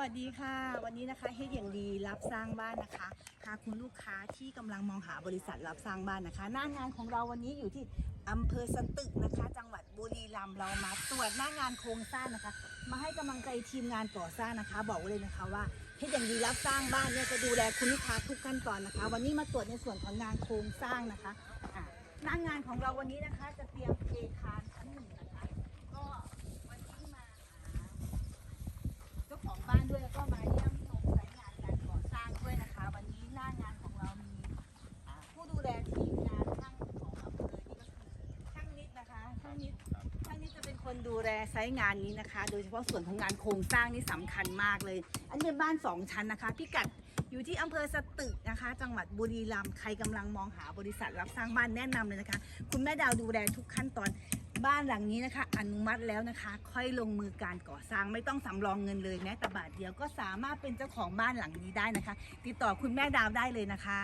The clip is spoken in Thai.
วัสดีค่ะ วันนี้นะคะเฮ็ดอย่างดีรับสร้างบ้านนะคะพาคุณลูกค้าที่กำลังมองหาบริษัทรับสร้างบ้านนะคะ หน้างานของเราวันนี้อยู่ที่อำเภอสตึกนะคะ จังหวัดบุรีรัมย์เรามาตรวจหน้างานโครงสร้างนะคะ มาให้กำลังใจทีมงานก่อสร้างนะคะ บอกไว้เลยนะคะว่าเฮ็ดอย่างดีรับสร้างบ้านเนี่ยจะดูแลคุณลูกค้าทุกขั้นตอนนะคะ วันนี้มาตรวจในส่วนของงานโครงสร้างนะคะหน้างานของเราวันนี้นะคะจะเตรียมเทคานชั้นหนึ่งนะคะ ก็วันนี้มาหา เจ้าของบ้านด้วยแล้วก็มาเยี่ยมชมสายงานการก่อสร้างด้วยนะคะ วันนี้หน้างานของเรามีอ่าผู้ดูแลทีมงานช่างของอำเภอนี่ก็คือช่างนิดนะคะช่างนิดช่างนิดจะเป็น คนดูแลไซต์งานนี้นะคะ โดยเฉพาะส่วนของงานโครงสร้างนี่สำคัญมากเลย อันนี้เป็นบ้านสองชั้นนะคะ พิกัดอยู่ที่อำเภอสตึกนะคะ จังหวัดบุรีรัมย์ใครกำลังมองหาบริษัทรับสร้างบ้านแนะนำเลยนะคะ คุณแม่ดาวดูแลทุกขั้นตอนบ้านหลังนี้นะคะ อนุมัติแล้วนะคะ ค่อยลงมือการก่อสร้างไม่ต้องสำรองเงินเลยแม้แต่บาทเดียวก็สามารถเป็นเจ้าของบ้านหลังนี้ได้นะคะ ติดต่อคุณแม่ดาวได้เลยนะคะ